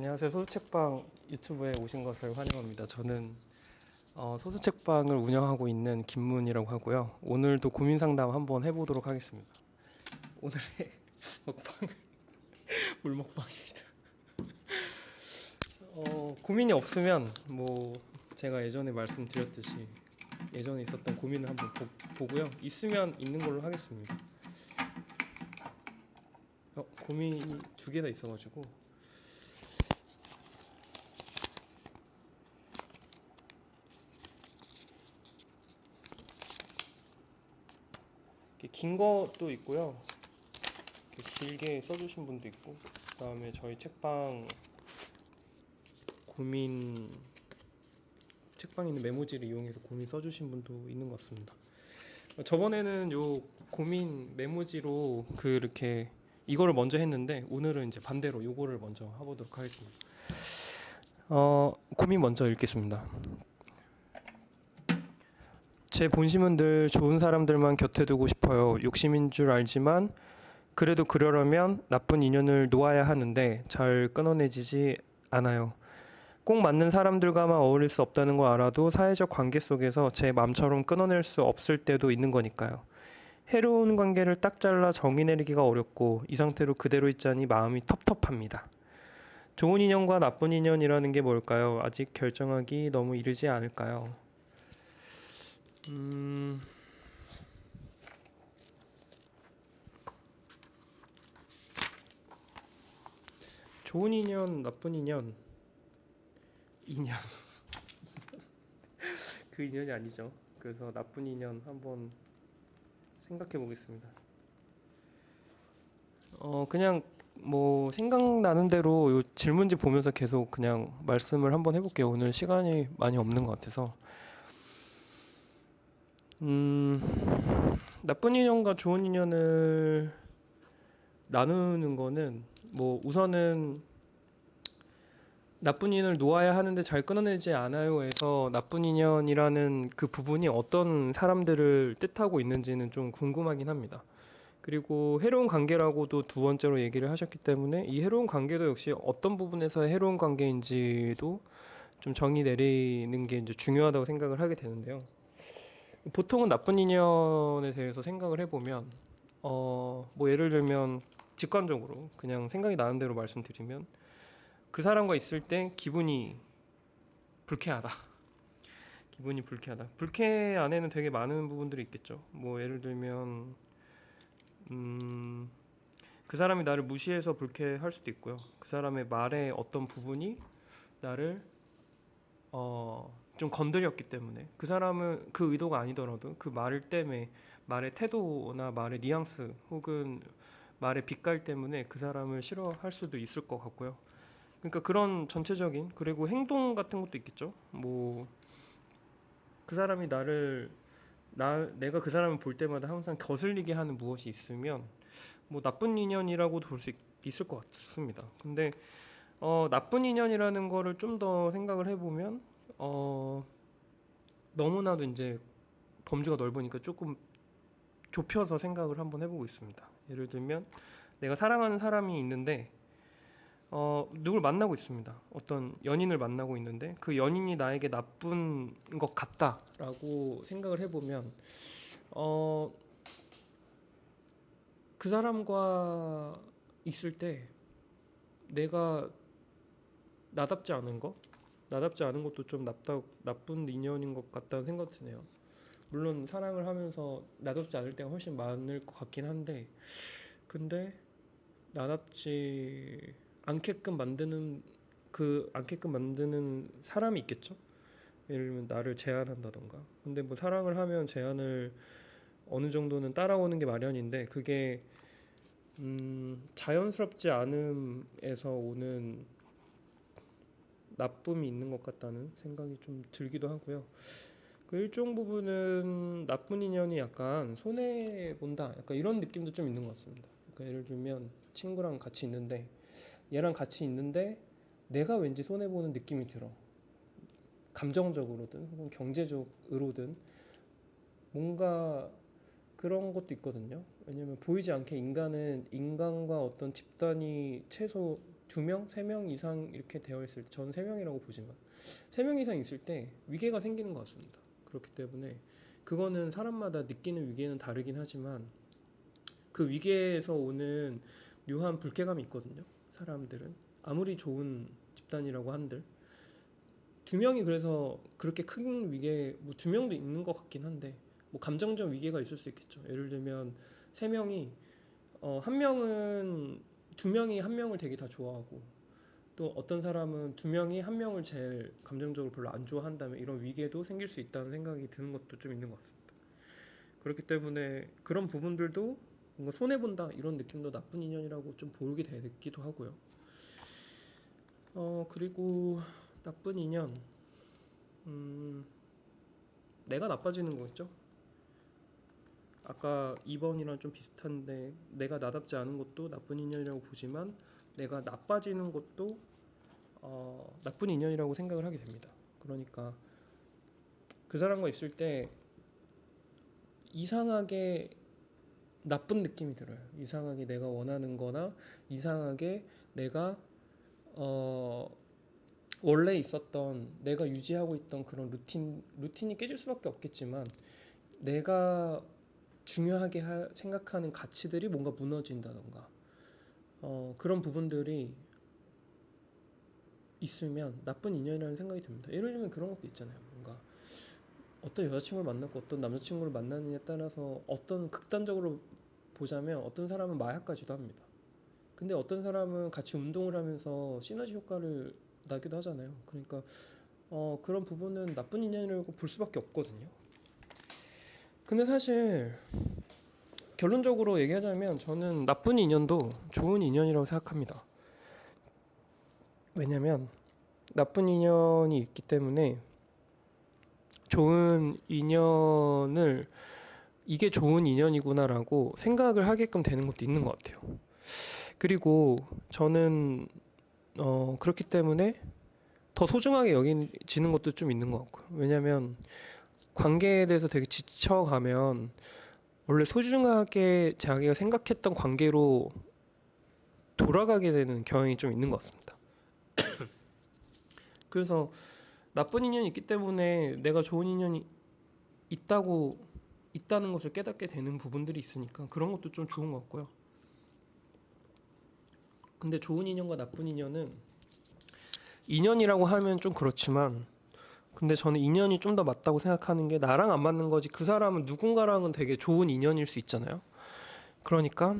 안녕하세요. 소수책방 유튜브에 오신 것을 환영합니다. 저는 어, 소수책방을 운영하고 있는 김문이라고 하고요. 오늘도 고민 상담 한번 해보도록 하겠습니다. 오늘의 먹방은 물 먹방입니다. 어, 고민이 없으면 뭐 제가 예전에 말씀드렸듯이 예전에 있었던 고민을 한번 보, 보고요. 있으면 있는 걸로 하겠습니다. 어, 고민이 두 개나 있어가지고 이렇게 긴 것도 있고요. 길게 써주신 분도 있고, 그 다음에 저희 책방 고민 책방에 있는 메모지를 이용해서 고민 써주신 분도 있는 것 같습니다. 저번에는 요 고민 메모지로 그 이렇게 이거를 먼저 했는데 오늘은 이제 반대로 요거를 먼저 해보도록 하겠습니다. 어, 고민 먼저 읽겠습니다. 제 본심은 늘 좋은 사람들만 곁에 두고 싶 어요. 욕심인 줄 알지만 그래도 그러려면 나쁜 인연을 놓아야 하는데 잘 끊어내지지 않아요. 꼭 맞는 사람들과만 어울릴 수 없다는 걸 알아도 사회적 관계 속에서 제 맘처럼 끊어낼 수 없을 때도 있는 거니까요. 해로운 관계를 딱 잘라 정의 내리기가 어렵고 이 상태로 그대로 있자니 마음이 텁텁합니다. 좋은 인연과 나쁜 인연이라는 게 뭘까요? 아직 결정하기 너무 이르지 않을까요? 음... 좋은 인연, 나쁜 인연, 인연. 그 인연이 아니죠. 그래서 나쁜 인연 한번 생각해 보겠습니다. 어 그냥 뭐 생각나는 대로 요 질문지 보면서 계속 그냥 말씀을 한번 해볼게요. 오늘 시간이 많이 없는 것 같아서. 음 나쁜 인연과 좋은 인연을 나누는 거는 뭐 우선은 나쁜 인연을 놓아야 하는데 잘 끊어내지 않아요에서 나쁜 인연이라는 그 부분이 어떤 사람들을 뜻하고 있는지는 좀 궁금하긴 합니다. 그리고 해로운 관계라고도 두 번째로 얘기를 하셨기 때문에 이 해로운 관계도 역시 어떤 부분에서 해로운 관계인지도 좀 정의 내리는 게 이제 중요하다고 생각을 하게 되는데요. 보통은 나쁜 인연에 대해서 생각을 해보면 어 뭐 예를 들면 직관적으로 그냥 생각이 나는 대로 말씀드리면 그 사람과 있을 때 기분이 불쾌하다. 기분이 불쾌하다. 불쾌 안에는 되게 많은 부분들이 있겠죠. 뭐 예를 들면 음, 그 사람이 나를 무시해서 불쾌할 수도 있고요. 그 사람의 말의 어떤 부분이 나를 어, 좀 건드렸기 때문에 그 사람은 그 의도가 아니더라도 그 말을 때문에 말의 태도나 말의 뉘앙스 혹은 말의 빛깔 때문에 그 사람을 싫어할 수도 있을 것 같고요. 그러니까 그런 전체적인 그리고 행동 같은 것도 있겠죠. 뭐 그 사람이 나를 나 내가 그 사람을 볼 때마다 항상 거슬리게 하는 무엇이 있으면 뭐 나쁜 인연이라고도 볼 수 있을 것 같습니다. 근데 어 나쁜 인연이라는 거를 좀 더 생각을 해보면 어 너무나도 이제 범주가 넓으니까 조금 좁혀서 생각을 한번 해보고 있습니다. 예를 들면 내가 사랑하는 사람이 있는데 어, 누굴 만나고 있습니다. 어떤 연인을 만나고 있는데 그 연인이 나에게 나쁜 것 같다라고 생각을 해보면 어, 그 사람과 있을 때 내가 나답지 않은 거, 나답지 않은 것도 좀 나쁘다, 나쁜 인연인 것 같다는 생각 드네요. 물론 사랑을 하면서 나답지 않을 때가 훨씬 많을 것 같긴 한데, 근데 나답지 않게끔 만드는 그 않게끔 만드는 사람이 있겠죠. 예를 들면 나를 제한한다던가. 근데 뭐 사랑을 하면 제한을 어느 정도는 따라오는 게 마련인데 그게 음, 자연스럽지 않음에서 오는 나쁨이 있는 것 같다는 생각이 좀 들기도 하고요. 그 일종 부분은 나쁜 인연이 약간 손해 본다, 약간 이런 느낌도 좀 있는 것 같습니다. 그러니까 예를 들면 친구랑 같이 있는데 얘랑 같이 있는데 내가 왠지 손해 보는 느낌이 들어. 감정적으로든 혹은 경제적으로든 뭔가 그런 것도 있거든요. 왜냐면 보이지 않게 인간은 인간과 어떤 집단이 최소 두 명, 세 명 이상 이렇게 되어 있을 때 저는 세 명이라고 보지만 세 명 이상 있을 때 위계가 생기는 것 같습니다. 그렇기 때문에 그거는 사람마다 느끼는 위계는 다르긴 하지만 그 위계에서 오는 묘한 불쾌감이 있거든요. 사람들은 아무리 좋은 집단이라고 한들 두 명이 그래서 그렇게 큰 위계 뭐두 명도 있는 것 같긴 한데 뭐 감정적 위계가 있을 수 있겠죠. 예를 들면 세 명이 어, 한 명은 두 명이 한 명을 되게 다 좋아하고 또 어떤 사람은 두 명이 한 명을 제일 감정적으로 별로 안 좋아한다면 이런 위계도 생길 수 있다는 생각이 드는 것도 좀 있는 것 같습니다. 그렇기 때문에 그런 부분들도 뭔가 손해 본다 이런 느낌도 나쁜 인연이라고 좀 보이게 되기도 하고요. 어 그리고 나쁜 인연, 음 내가 나빠지는 거겠죠. 아까 2번이랑 좀 비슷한데 내가 나답지 않은 것도 나쁜 인연이라고 보지만 내가 나빠지는 것도 어, 나쁜 인연이라고 생각을 하게 됩니다. 그러니까 그 사람과 있을 때 이상하게 나쁜 느낌이 들어요. 이상하게 내가 원하는 거나 이상하게 내가 어 원래 있었던 내가 유지하고 있던 그런 루틴 루틴이 깨질 수밖에 없겠지만 내가 중요하게 하- 생각하는 가치들이 뭔가 무너진다던가 어, 그런 부분들이 있으면 나쁜 인연이라는 생각이 듭니다. 예를 들면 그런 것도 있잖아요. 뭔가 어떤 여자친구를 만났고 어떤 남자친구를 만나느냐에 따라서 어떤 극단적으로 보자면 어떤 사람은 마약까지도 합니다. 근데 어떤 사람은 같이 운동을 하면서 시너지 효과를 나기도 하잖아요. 그러니까 어, 그런 부분은 나쁜 인연이라고 볼 수밖에 없거든요. 근데 사실 결론적으로 얘기하자면 저는 나쁜 인연도 좋은 인연이라고 생각합니다. 왜냐면 나쁜 인연이 있기 때문에 좋은 인연을 이게 좋은 인연이구나라고 생각을 하게끔 되는 것도 있는 것 같아요. 그리고 저는 어 그렇기 때문에 더 소중하게 여기지는 것도 좀 있는 것 같고요. 왜냐면 관계에 대해서 되게 지쳐가면 원래 소중하게 자기가 생각했던 관계로 돌아가게 되는 경향이 좀 있는 것 같습니다. 그래서 나쁜 인연이 있기 때문에 내가 좋은 인연이 있다고 있다는 것을 깨닫게 되는 부분들이 있으니까 그런 것도 좀 좋은 것 같고요. 근데 좋은 인연과 나쁜 인연은 인연이라고 하면 좀 그렇지만 근데 저는 인연이 좀 더 맞다고 생각하는 게 나랑 안 맞는 거지 그 사람은 누군가랑은 되게 좋은 인연일 수 있잖아요. 그러니까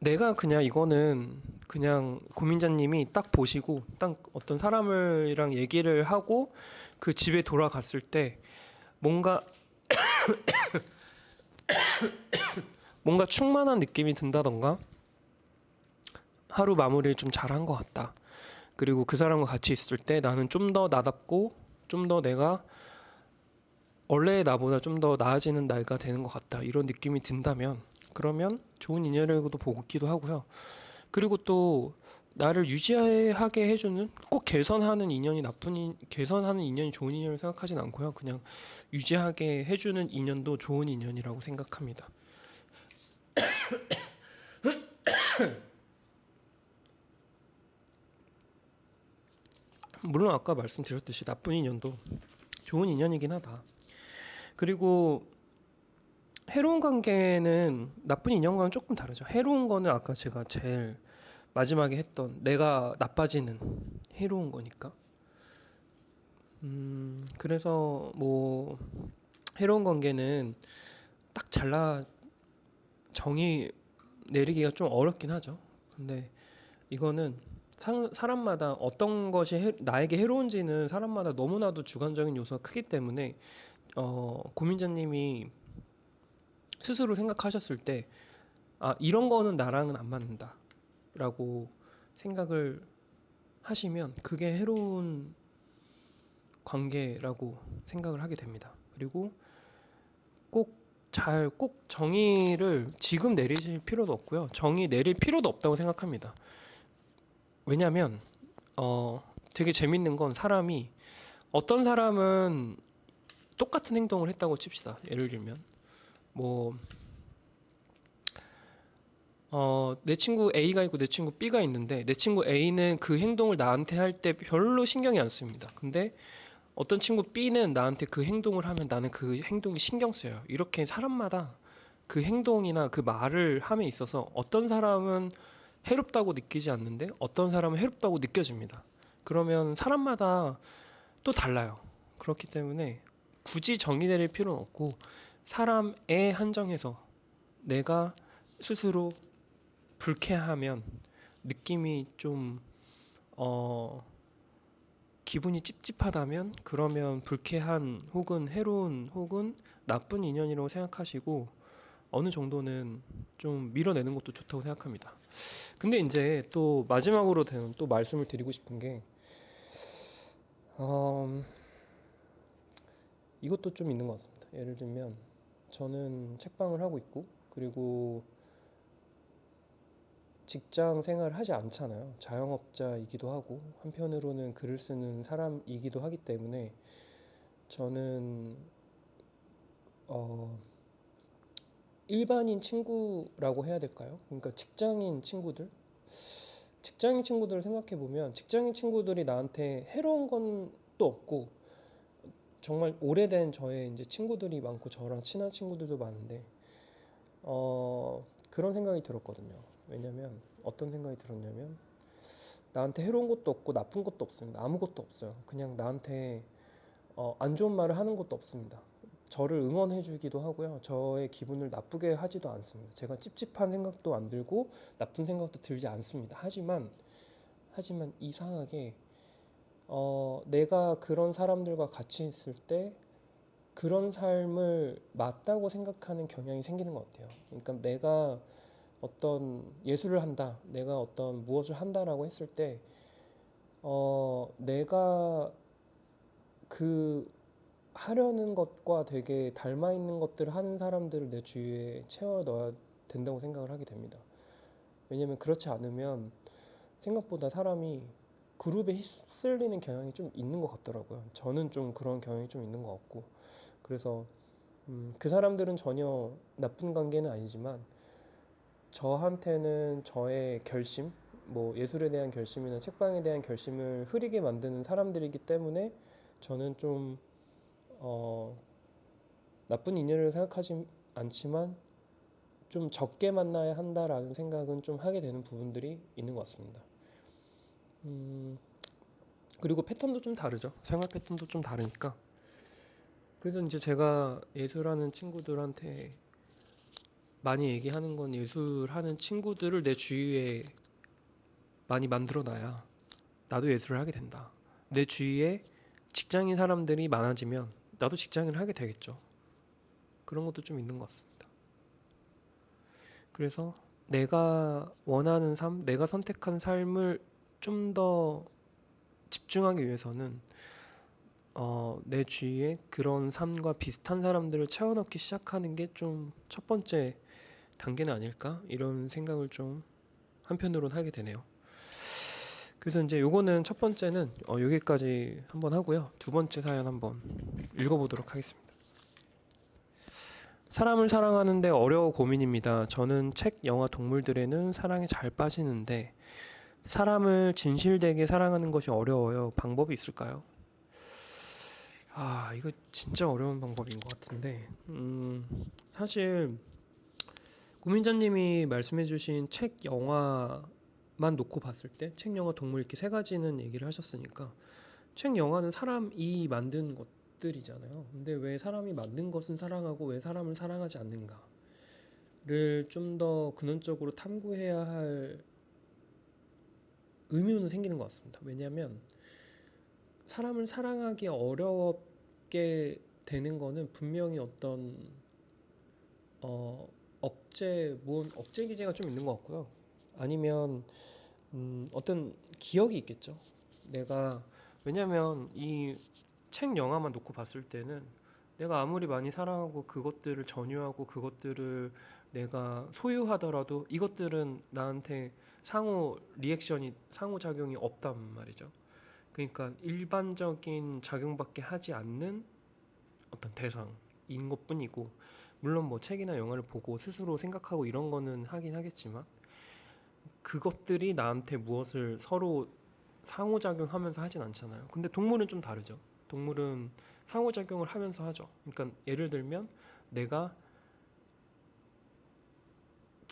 내가 그냥 이거는 그냥 고민자님이 딱 보시고 딱 어떤 사람을랑 얘기를 하고 그 집에 돌아갔을 때 뭔가 뭔가 충만한 느낌이 든다던가 하루 마무리를 좀 잘한 것 같다. 그리고 그 사람과 같이 있을 때 나는 좀 더 나답고 좀 더 내가 원래의 나보다 좀 더 나아지는 나이가 되는 것 같다. 이런 느낌이 든다면 그러면 좋은 인연이라고도 보기도 하고요. 그리고 또 나를 유지하게 해주는 꼭 개선하는 인연이 나쁜 인, 개선하는 인연이 좋은 인연을 생각하진 않고요. 그냥 유지하게 해주는 인연도 좋은 인연이라고 생각합니다. 물론 아까 말씀드렸듯이 나쁜 인연도 좋은 인연이긴 하다. 그리고 해로운 관계는 나쁜 인연과는 조금 다르죠. 해로운 거는 아까 제가 제일 마지막에 했던 내가 나빠지는 해로운 거니까. 음, 그래서 뭐 해로운 관계는 딱 잘라 정의 내리기가 좀 어렵긴 하죠. 근데 이거는 사, 사람마다 어떤 것이 해, 나에게 해로운지는 사람마다 너무나도 주관적인 요소가 크기 때문에 어, 고민자님이 스스로 생각하셨을 때 아, 이런 거는 나랑은 안 맞는다 라고 생각을 하시면 그게 해로운 관계라고 생각을 하게 됩니다. 그리고 꼭 잘 꼭 정의를 지금 내리실 필요도 없고요. 정의 내릴 필요도 없다고 생각합니다. 왜냐하면 어 되게 재밌는 건 사람이 어떤 사람은 똑같은 행동을 했다고 칩시다. 예를 들면 뭐 어, 내 친구 A가 있고 내 친구 B가 있는데 내 친구 A는 그 행동을 나한테 할 때 별로 신경이 안 씁니다. 근데 어떤 친구 B는 나한테 그 행동을 하면 나는 그 행동이 신경 쓰여요. 이렇게 사람마다 그 행동이나 그 말을 함에 있어서 어떤 사람은 해롭다고 느끼지 않는데 어떤 사람은 해롭다고 느껴집니다. 그러면 사람마다 또 달라요. 그렇기 때문에 굳이 정의 내릴 필요는 없고 사람에 한정해서 내가 스스로 불쾌하면 느낌이 좀 어, 기분이 찝찝하다면 그러면 불쾌한 혹은 해로운 혹은 나쁜 인연이라고 생각하시고 어느 정도는 좀 밀어내는 것도 좋다고 생각합니다. 근데 이제 또 마지막으로 되는 또 말씀을 드리고 싶은 게 어, 이것도 좀 있는 것 같습니다. 예를 들면 저는 책방을 하고 있고 그리고 직장 생활을 하지 않잖아요. 자영업자이기도 하고 한편으로는 글을 쓰는 사람이기도 하기 때문에 저는 어 일반인 친구라고 해야 될까요? 그러니까 직장인 친구들 직장인 친구들을 생각해 보면 직장인 친구들이 나한테 해로운 건 또 없고 정말 오래된 저의 이제 친구들이 많고 저랑 친한 친구들도 많은데 어 그런 생각이 들었거든요. 왜냐면 어떤 생각이 들었냐면 나한테 해로운 것도 없고 나쁜 것도 없습니다. 아무것도 없어요. 그냥 나한테 어, 안 좋은 말을 하는 것도 없습니다. 저를 응원해 주기도 하고요. 저의 기분을 나쁘게 하지도 않습니다. 제가 찝찝한 생각도 안 들고 나쁜 생각도 들지 않습니다. 하지만 하지만 이상하게 어, 내가 그런 사람들과 같이 있을 때 그런 삶을 맞다고 생각하는 경향이 생기는 것 같아요. 그러니까 내가 어떤 예술을 한다, 내가 어떤 무엇을 한다라고 했을 때, 어, 내가 그 하려는 것과 되게 닮아 있는 것들을 하는 사람들을 내 주위에 채워 넣어야 된다고 생각을 하게 됩니다. 왜냐면 그렇지 않으면 생각보다 사람이 그룹에 휩쓸리는 경향이 좀 있는 것 같더라고요. 저는 좀 그런 경향이 좀 있는 것 같고, 그래서 음, 그 사람들은 전혀 나쁜 관계는 아니지만 저한테는 저의 결심, 뭐 예술에 대한 결심이나 책방에 대한 결심을 흐리게 만드는 사람들이기 때문에 저는 좀 어, 나쁜 인연을 생각하지 않지만 좀 적게 만나야 한다라는 생각은 좀 하게 되는 부분들이 있는 것 같습니다. 음, 그리고 패턴도 좀 다르죠. 생활 패턴도 좀 다르니까. 그래서 이제 제가 예술하는 친구들한테 많이 얘기하는 건 예술하는 친구들을 내 주위에 많이 만들어 놔야 나도 예술을 하게 된다. 내 주위에 직장인 사람들이 많아지면 나도 직장인을 하게 되겠죠. 그런 것도 좀 있는 것 같습니다. 그래서 내가 원하는 삶, 내가 선택한 삶을 좀 더 집중하기 위해서는 어, 내 주위에 그런 삶과 비슷한 사람들을 채워넣기 시작하는 게 좀 첫 번째 단계는 아닐까 이런 생각을 좀 한편으로는 하게 되네요. 그래서 이제 요거는 첫 번째는 어, 여기까지 한번 하고요. 두 번째 사연 한번 읽어보도록 하겠습니다. 사람을 사랑하는데 어려워 고민입니다. 저는 책, 영화, 동물들에는 사랑에 잘 빠지는데 사람을 진실되게 사랑하는 것이 어려워요. 방법이 있을까요? 아, 이거 진짜 어려운 방법인 것 같은데, 음, 사실 고민자님이 말씀해주신 책, 영화만 놓고 봤을 때, 책, 영화, 동물 이렇게 세 가지는 얘기를 하셨으니까, 책, 영화는 사람이 만든 것들이잖아요. 근데 왜 사람이 만든 것은 사랑하고 왜 사람을 사랑하지 않는가를 좀 더 근원적으로 탐구해야 할 의무는 생기는 것 같습니다. 왜냐하면 사람을 사랑하기 어렵게 되는 거는 분명히 어떤 어, 억제 무언 억제 기제가 좀 있는 것 같고요. 아니면 음, 어떤 기억이 있겠죠. 내가 왜냐하면 이 책 영화만 놓고 봤을 때는 내가 아무리 많이 사랑하고 그것들을 전유하고 그것들을 내가 소유하더라도 이것들은 나한테 상호 리액션이 상호 작용이 없단 말이죠. 그러니까 일반적인 작용밖에 하지 않는 어떤 대상인 것뿐이고 물론 뭐 책이나 영화를 보고 스스로 생각하고 이런 거는 하긴 하겠지만 그것들이 나한테 무엇을 서로 상호작용하면서 하진 않잖아요. 근데 동물은 좀 다르죠. 동물은 상호작용을 하면서 하죠. 그러니까 예를 들면 내가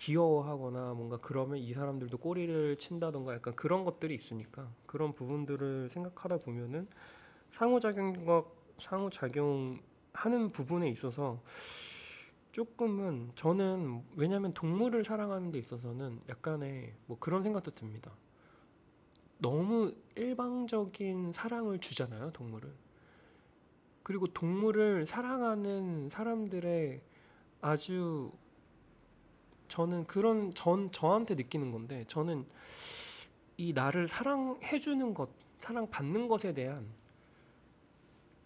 귀여워하거나 뭔가 그러면 이 사람들도 꼬리를 친다던가 약간 그런 것들이 있으니까 그런 부분들을 생각하다 보면은 상호작용과 상호작용하는 부분에 있어서 조금은 저는 왜냐하면 동물을 사랑하는 데 있어서는 약간의 뭐 그런 생각도 듭니다. 너무 일방적인 사랑을 주잖아요, 동물은. 그리고 동물을 사랑하는 사람들의 아주 저는 그런 전 저한테 느끼는 건데 저는 이 나를 사랑해 주는 것, 사랑 받는 것에 대한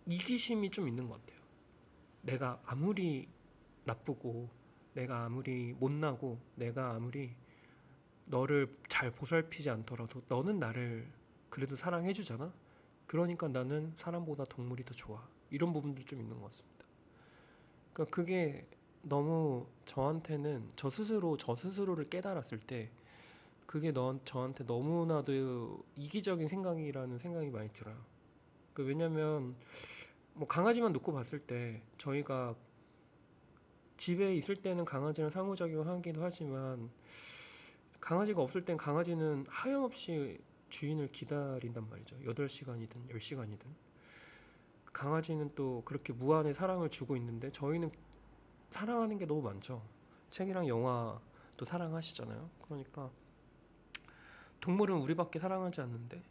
이기심이 좀 있는 것 같아요. 내가 아무리 나쁘고 내가 아무리 못나고 내가 아무리 너를 잘 보살피지 않더라도 너는 나를 그래도 사랑해 주잖아. 그러니까 나는 사람보다 동물이 더 좋아. 이런 부분도 좀 있는 것 같습니다. 그러니까 그게 너무 저한테는 저 스스로 저 스스로를 깨달았을 때 그게 너 저한테 너무나도 이기적인 생각이라는 생각이 많이 들어요. 그 왜냐면 뭐 강아지만 놓고 봤을 때 저희가 집에 있을 때는 강아지랑 상호작용하기도 하지만 강아지가 없을 땐 강아지는 하염없이 주인을 기다린단 말이죠. 8시간이든 10시간이든. 강아지는 또 그렇게 무한의 사랑을 주고 있는데 저희는 사랑하는 게 너무 많죠. 책이랑 영화도 사랑하시잖아요. 그러니까 동물은 우리밖에 사랑하지 않는데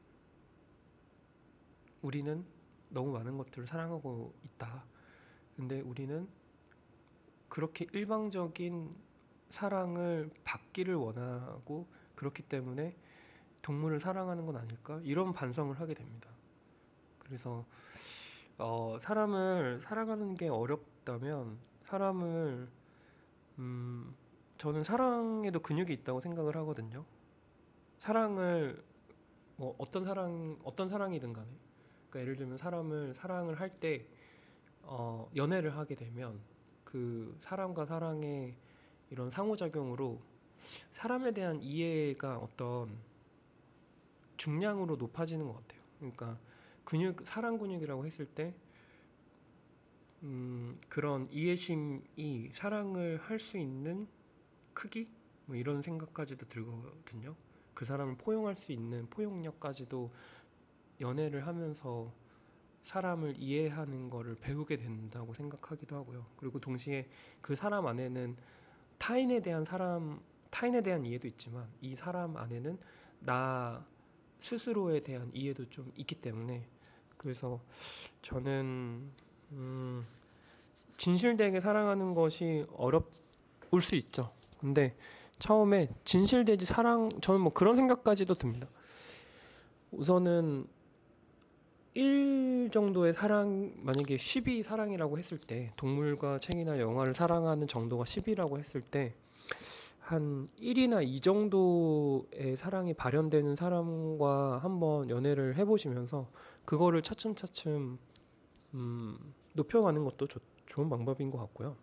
우리는 너무 많은 것들을 사랑하고 있다. 근데 우리는 그렇게 일방적인 사랑을 받기를 원하고 그렇기 때문에 동물을 사랑하는 건 아닐까? 이런 반성을 하게 됩니다. 그래서 어, 사람을 사랑하는 게 어렵다면 사람을 음, 저는 사랑에도 근육이 있다고 생각을 하거든요. 사랑을 뭐 어떤 사랑 어떤 사랑이든 간에 그러니까 예를 들면 사람을 사랑을 할때 어, 연애를 하게 되면 그 사람과 사랑의 이런 상호작용으로 사람에 대한 이해가 어떤 중량으로 높아지는 것 같아요. 그러니까 근육 사랑 근육이라고 했을 때 음, 그런 이해심이 사랑을 할 수 있는 크기 뭐 이런 생각까지도 들거든요. 그 사람을 포용할 수 있는 포용력까지도 연애를 하면서 사람을 이해하는 거를 배우게 된다고 생각하기도 하고요. 그리고 동시에 그 사람 안에는 타인에 대한 사람 타인에 대한 이해도 있지만 이 사람 안에는 나 스스로에 대한 이해도 좀 있기 때문에 그래서 저는 음, 진실되게 사랑하는 것이 어려울 수 있죠. 근데 처음에 진실되지 사랑 저는 뭐 그런 생각까지도 듭니다. 우선은 1 정도의 사랑 만약에 10이 사랑이라고 했을 때 동물과 책이나 영화를 사랑하는 정도가 10이라고 했을 때 한 1이나 2 정도의 사랑이 발현되는 사람과 한번 연애를 해보시면서 그거를 차츰차츰 음, 높여가는 것도 좋, 좋은 방법인 것 같고요.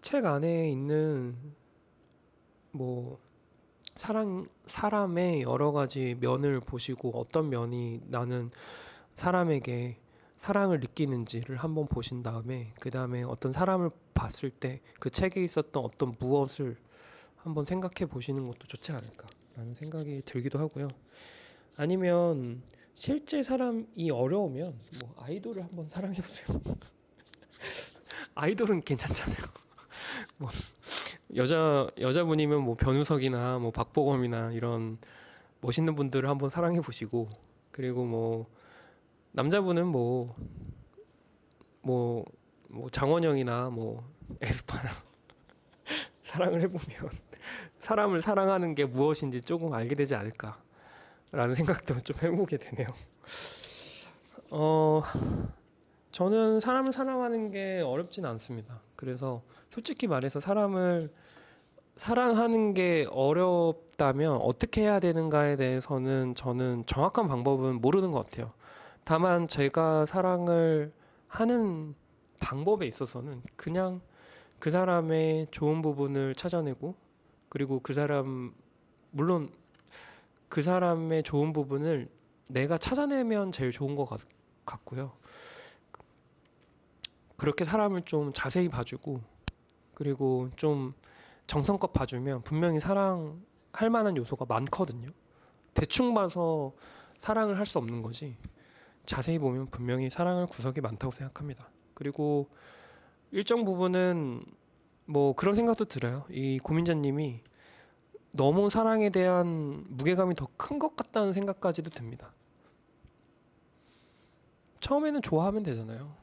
책 안에 있는 뭐 사랑 사람의 여러 가지 면을 보시고 어떤 면이 나는 사람에게 사랑을 느끼는지를 한번 보신 다음에 그 다음에 어떤 사람을 봤을 때 그 책에 있었던 어떤 무엇을 한번 생각해 보시는 것도 좋지 않을까라는 생각이 들기도 하고요. 아니면 실제 사람이 어려우면 뭐 아이돌을 한번 사랑해 보세요. 아이돌은 괜찮잖아요. 뭐 여자 여자분이면 뭐 변우석이나 뭐 박보검이나 이런 멋있는 분들을 한번 사랑해 보시고 그리고 뭐 남자분은 뭐 뭐, 뭐 장원영이나 뭐 에스파나 사랑을 해보면 사람을 사랑하는 게 무엇인지 조금 알게 되지 않을까 라는 생각도 좀 해보게 되네요. 어, 저는 사람을 사랑하는 게 어렵진 않습니다. 그래서 솔직히 말해서 사람을 사랑하는 게 어렵다면 어떻게 해야 되는가에 대해서는 저는 정확한 방법은 모르는 것 같아요. 다만 제가 사랑을 하는 방법에 있어서는 그냥 그 사람의 좋은 부분을 찾아내고 그리고 그 사람 물론 그 사람의 좋은 부분을 내가 찾아내면 제일 좋은 것 같, 같고요. 그렇게 사람을 좀 자세히 봐주고 그리고 좀 정성껏 봐주면 분명히 사랑할 만한 요소가 많거든요. 대충 봐서 사랑을 할 수 없는 거지. 자세히 보면 분명히 사랑할 구석이 많다고 생각합니다. 그리고 일정 부분은 뭐 그런 생각도 들어요. 이 고민자님이 너무 사랑에 대한 무게감이 더 큰 것 같다는 생각까지도 듭니다. 처음에는 좋아하면 되잖아요.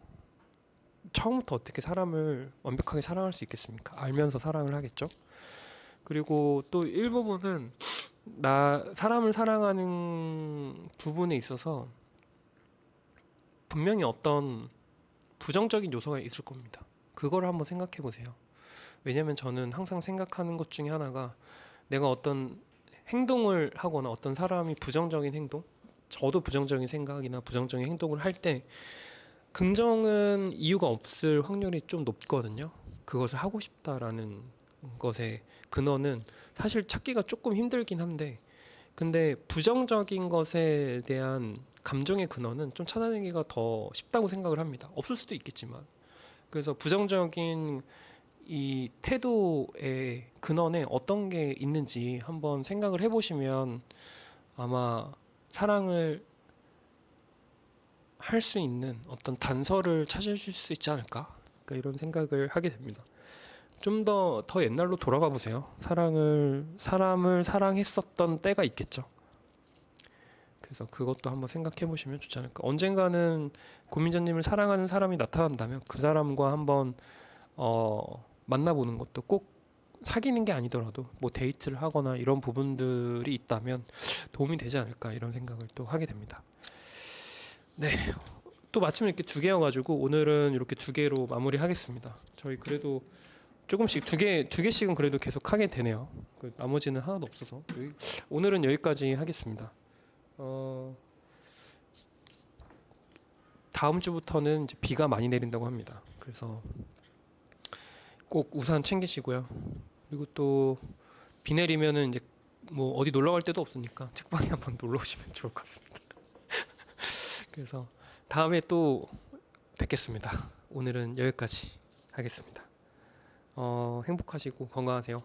처음부터 어떻게 사람을 완벽하게 사랑할 수 있겠습니까? 알면서 사랑을 하겠죠. 그리고 또 일부분은 나 사람을 사랑하는 부분에 있어서 분명히 어떤 부정적인 요소가 있을 겁니다. 그걸 한번 생각해 보세요. 왜냐면 저는 항상 생각하는 것 중에 하나가 내가 어떤 행동을 하거나 어떤 사람이 부정적인 행동, 저도 부정적인 생각이나 부정적인 행동을 할 때 긍정은 이유가 없을 확률이 좀 높거든요. 그것을 하고 싶다라는 것의 근원은 사실 찾기가 조금 힘들긴 한데 근데 부정적인 것에 대한 감정의 근원은 좀 찾아내기가 더 쉽다고 생각을 합니다. 없을 수도 있겠지만 그래서 부정적인 이 태도의 근원에 어떤 게 있는지 한번 생각을 해보시면 아마 사랑을 할 수 있는 어떤 단서를 찾으실 수 있지 않을까 그러니까 이런 생각을 하게 됩니다. 좀더더 옛날로 돌아가 보세요. 사랑을 사람을 사랑했었던 때가 있겠죠. 그래서 그것도 한번 생각해 보시면 좋지 않을까. 언젠가는 고민자님을 사랑하는 사람이 나타난다면 그 사람과 한번 어, 만나보는 것도 꼭 사귀는 게 아니더라도 뭐 데이트를 하거나 이런 부분들이 있다면 도움이 되지 않을까 이런 생각을 또 하게 됩니다. 네. 또 마침 이렇게 두 개여가지고 오늘은 이렇게 두 개로 마무리하겠습니다. 저희 그래도 조금씩 두 개 두 개씩은 그래도 계속 하게 되네요. 그 나머지는 하나도 없어서 여기- 오늘은 여기까지 하겠습니다. 어, 다음 주부터는 이제 비가 많이 내린다고 합니다. 그래서 꼭 우산 챙기시고요. 그리고 또 비 내리면은 이제 뭐 어디 놀러 갈 데도 없으니까 책방에 한번 놀러 오시면 좋을 것 같습니다. 그래서 다음에 또 뵙겠습니다. 오늘은 여기까지 하겠습니다. 어, 행복하시고 건강하세요.